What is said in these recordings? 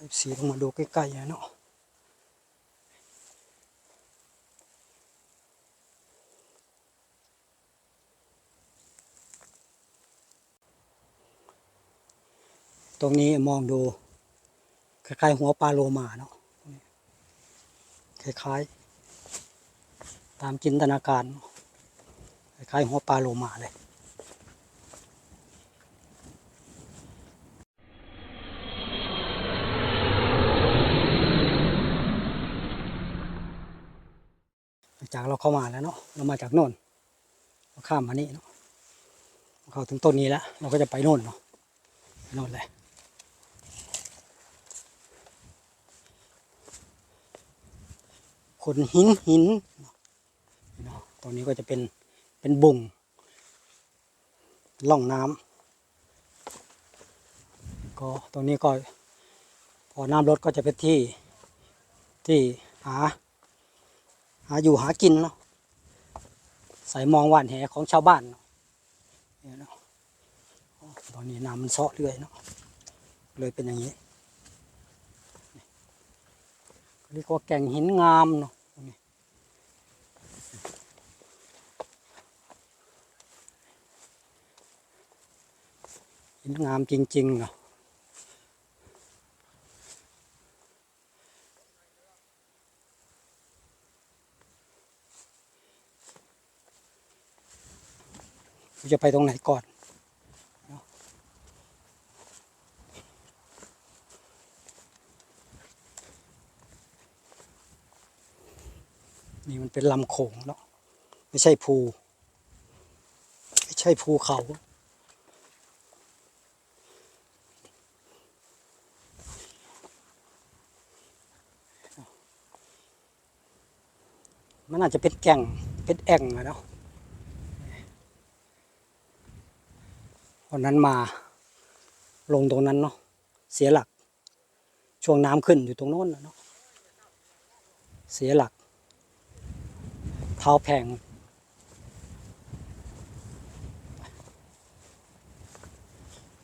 ให้สีลงมาดูใกล้ๆนะเนาะตรงนี้มองดูคล้ายๆหัวปลาโลมาเนาะคล้ายๆ ตามจินตนาการคล้ายๆหัวปลาโลมาเลย จากเราเข้ามาแล้วเนาะเรามาจากโน่นเราข้ามมานี่เนาะเข้าถึงต้นนี้แล้ว เราก็จะไปโน่นเนาะไปโน่นเลยขนหินหินเนาะตรงนี้ก็จะเป็นเป็นบุ่งล่องน้ำก็ตรงนี้ก็พอน้ำลดก็จะเป็นที่ที่หา หาอยู่หากินเนาะใส่มองหวานแหของชาวบ้านเนาะนตอนนี้น้ำมันเซาะเรื่อยเนาะเลยเป็นอย่างนี้เรียกว่าแก่งหินงามเนาะหินงามจริงๆเนาะ จะไปตรงไหนก่อน นี่มันเป็นลำโขงเนาะไม่ใช่ภู ไม่ใช่ภูเขามันอาจจะเป็นแก่ง เป็นแอ่งอะเนาะ วันนั้นมาลงตรงนั้นเนาะเสียหลัก ช่วงน้ำขึ้นอยู่ตรงโน้นเนาะเสียหลัก เท้าแพง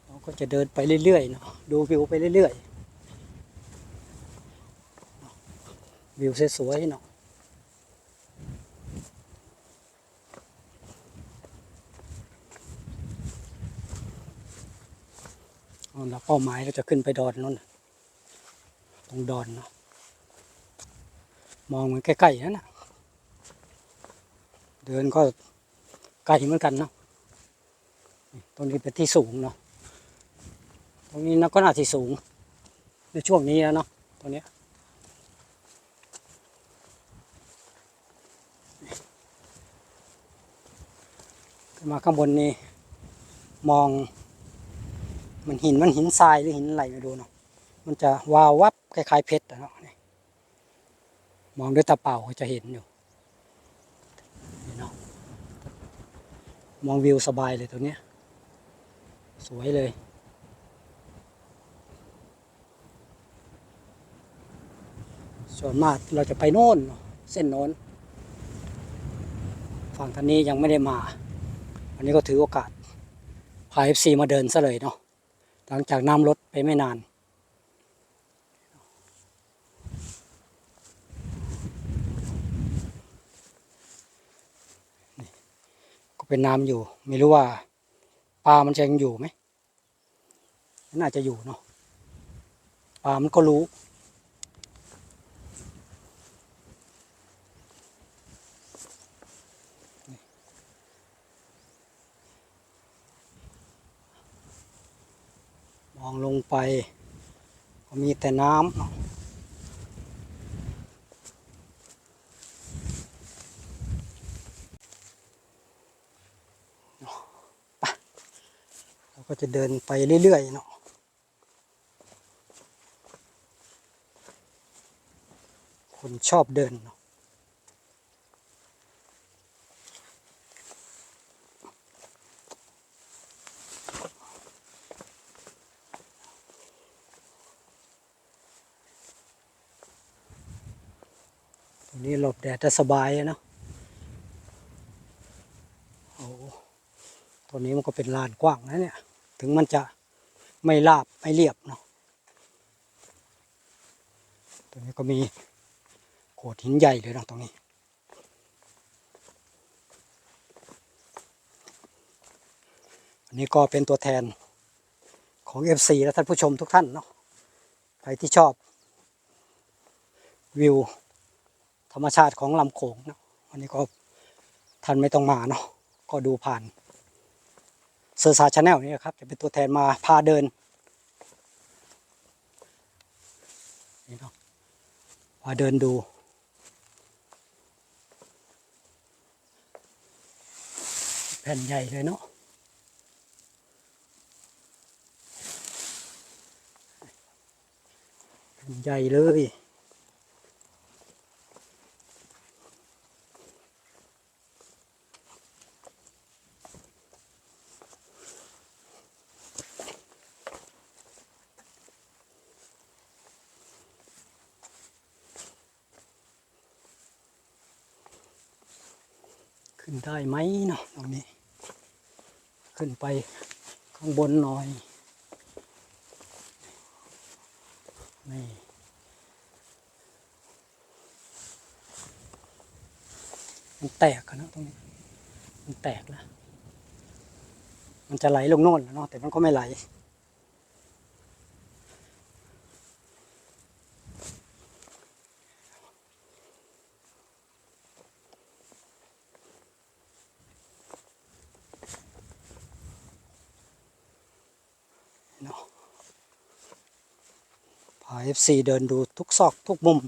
เราก็จะเดินไปเรื่อยๆเนาะดูวิวไปเรื่อยๆวิวสวยๆเนาะ อ๋อแล้วเป้าหมายก็จะขึ้นไปดอนนั่นตรงดอนเนาะมองมือนใกล้ๆนั่นนะเดินก็ไกลเหมือนกันเนาะตรงนี้เป็นที่สูงเนาะตรงนี้นะก็น่าที่สูง ในช่วงนี้แล้วเนาะตรงนี้มาข้างบนนี่มอง มันหินมันหินทรายหรือหินอะไรไม่รู้เนาะมันจะวาววับคล้ายๆเพชรเนาะมองด้วยตาเปล่าก็จะเห็นอยู่นี่เนาะมองวิวสบายเลยตรงเนี้ยสวยเลยส่วนมากเราจะไปโน่นเนาะเส้นโน้น ฝั่งทางนี้ยังไม่ได้มา วันนี้ก็ถือโอกาสพาเอฟซีมาเดินซะเลยเนาะ หลังจากน้ำลดไปไม่นานก็เป็นน้ำอยู่ ไม่รู้ว่าปลามันจะยังอยู่ไหมน่าจะอยู่เนาะปลามันก็รู้ มอ งไป มีแต่น้ำเนาะไปเราก็จะเดินไปเรื่อยๆเนาะคนชอบเดินเนาะตรงนี้หลบ แดดจะสบายเนาะโอ้ตัวนี้มันก็เป็นลานกว้างนะเนี่ย ถึงมันจะไม่ราบไม่เรียบเนาะตรงนี้ก็มีโขดหินใหญ่เลยนะตรงนี้อันนี้ก็เป็นตัวแทนของ FC และท่านผู้ชมทุกท่านเนาะใครที่ชอบวิว ธรรมชาติของลำโขงนะวันนี้ก็ท่านไม่ต้องมาเนาะก็ดูผ่านเซอร์ซาชาแนลนี่นะครับ จะเป็นตัวแทนมาพาเดินนี่เนาะพาเดินดูแผ่นใหญ่เลยเนาะแผ่นใหญ่เลย ขึ้นได้ไหมเนาะตรงนี้ ขึ้นไปข้างบนหน่อย นี่มันแตกนะตรงนี้ มันแตกแล้ว มันจะไหลลงโน่นแล้วเนาะแต่มันก็ไม่ไหล พา FC เดินดูทุกซอกทุกมุม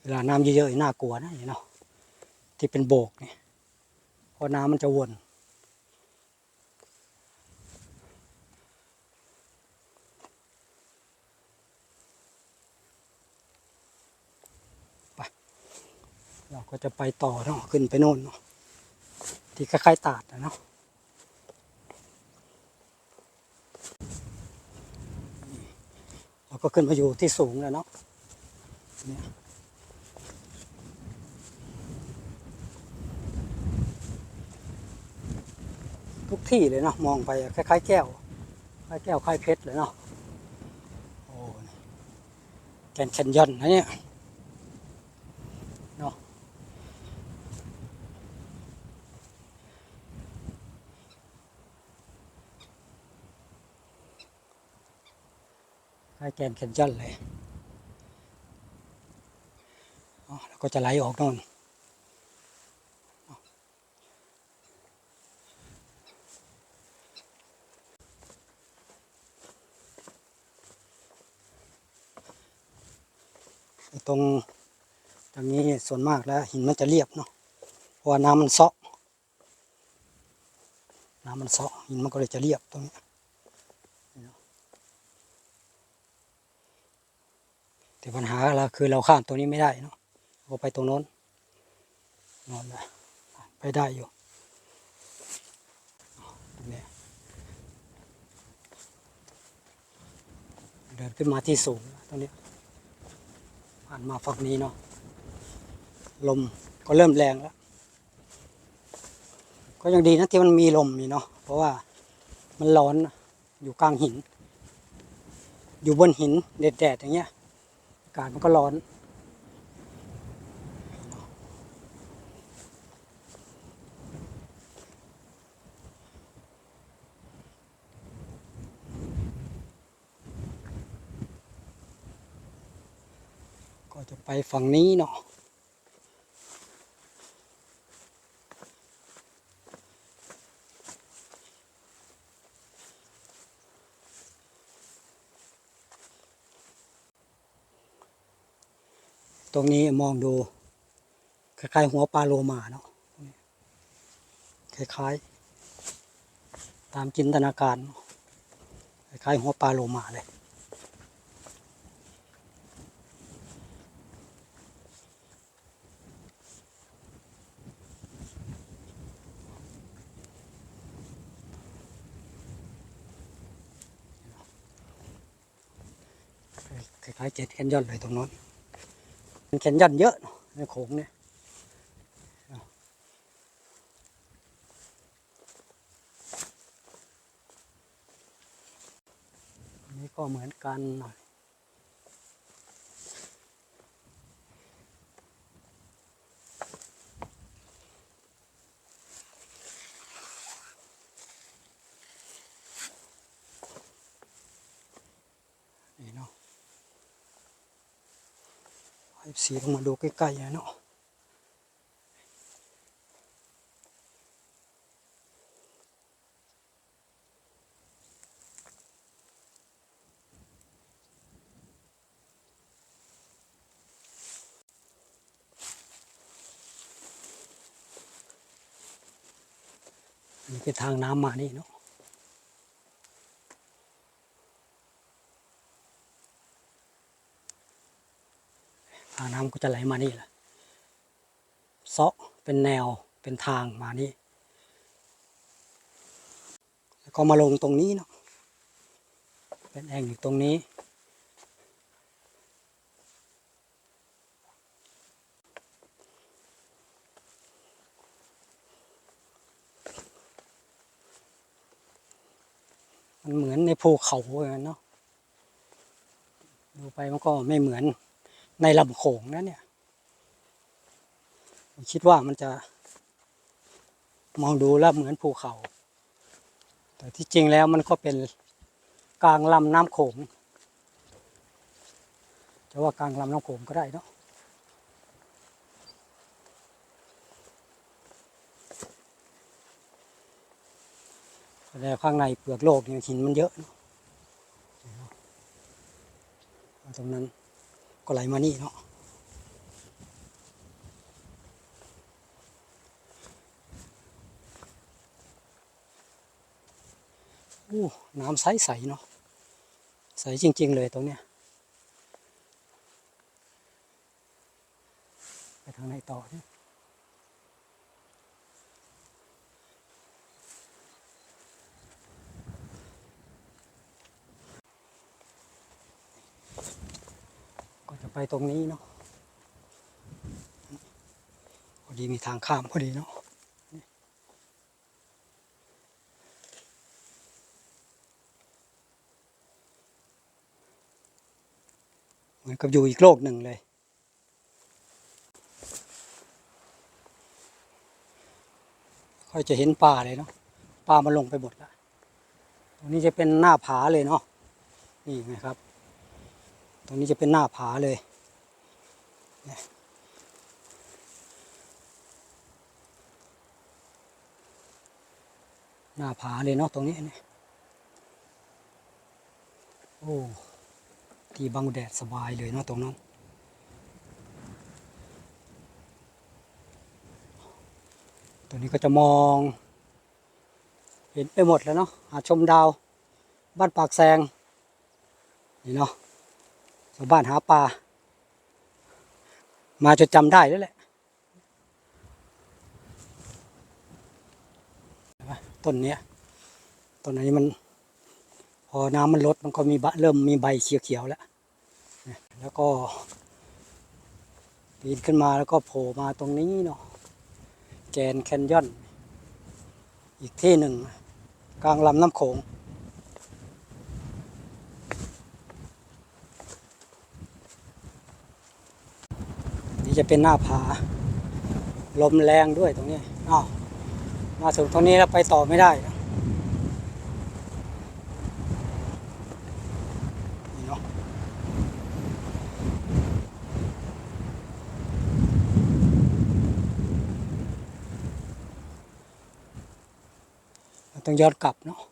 เวลาน้ำเยอะๆน่ากลัวนะนี่เนาะที่เป็นโบกเนี่ยเพราะน้ำมันจะวน เราก็จะไปต่อเนาะขึ้นไปโน่นเนาะที่คล้ายๆตาดนะเนาะเราก็ขึ้นมาอยู่ที่สูงแล้วเนาะเนี่ยทุกที่เลยเนาะมองไปคล้ายๆแก้วคล้ายแก้วคล้ายเพชรเลยเนาะโอ้แกนแคนยอนนะเนี่ย เนาะ คล้ายแกนแคนยอนเลยแล้วก็จะไหลออกน่นตรงตรงนี้ส่วนมากแล้วหินมันจะเรียบเนาะเพราะน้ำมันซาะน้ำมันซาะหินมันก็เลยจะเรียบตรงนี้นี่เนาะ แต่ปัญหาเราคือเราข้ามตรงนี้ไม่ได้เนาะเราไปตรงโน้นนอนไปได้อยู่ตรงนี้เดินขึ้นมาที่สูงตรงนี้ผ่านมาฝั่งนี้เนาะลมก็เริ่มแรงแล้ว ก็ยังดีนะที่มันมีลมนี่เนาะเพราะว่ามันร้อนอยู่กลางหิน อยู่บนหินแดดๆอย่างเงี้ย อากาศมันก็ร้อน ก็จะไปฝั่งนี้เนาะ รงนี้มองดูคล้ายๆหัวปลาโลมาเนาะคล้ายๆ ตามจินตนาการคล้ายๆหัวปลาโลมาเลยคล้ายๆเจ็ดแคนยอนเลยตรงโน้น แข็นยันเยอะในโขงเนี่ยนี่ก็เหมือนกันหน่อย ไอซีต้องมาดูใกล้ๆนะเนาะนนี้เป็นทางน้ำมานี่เนาะ ทางน้ำก็จะไหลมานี่แหละเซาะเป็นแนวเป็นทางมานี่แล้วก็มาลงตรงนี้เนาะเป็นแอ่งอยู่ตรงนี้ มันเหมือนในภูเขาอย่างนั้นเนาะดูไปมันก็ไม่เหมือน ในลำโขงนะเนี่ยผมคิดว่ามันจะมองดูแล้วเหมือนภูเขา แต่ที่จริงแล้วมันก็เป็นกลางลำน้ำโขงจะว่ากลางลำน้ำโขงก็ได้เนาะแต่ข้างในเปลือกโลกเนี่ยหินมันเยอะเนาะตรงนั้น ก็ไหลมานี่เนาะอู้น้ำใสๆเนาะใสจริง ๆ เลยตรงเนี้ยไปทางไหนต่อเนี่ย ก็จะไป ตรงนี้เนาะพอดีมีทางข้ามพอดีเนาะเหมือนกับอยู่อีกโลกหนึ่งเลย ค่อยจะเห็นป่าเลยเนาะป่ามันลงไปหมดแล้วตรงนี้จะเป็นหน้าผาเลยเนาะนี่ไงครับ ตรงนี้จะเป็นหน้าผาเลย หน้าผาเลยเนาะตรงนี้นี่โอ้ที่บังแดดสบายเลยเนาะตรงนั้นตัวนี้ก็จะมอง เห็นไปหมดแล้วเนาะหาชมดาว บ้านปากแซงนี่เนาะชาวบ้านหาปลา มาจนจำได้แล้วแหละ ต้นเนี้ยต้นนี้มัน พอน้ำมันลดมันก็มีบเริ่มมีใบเขียวๆแล้ว แล้วก็ปีนขึ้นมาแล้วก็โผล่มาตรงนี้เนาะแกนแคนยอน อีกที่หนึ่ง กลางลำน้ำโขง จะเป็นหน้าผา ลมแรงด้วยตรงนี้อ้าวมาถึงตรงนี้แล้วไปต่อไม่ได้ต้องย้อนกลับเนาะ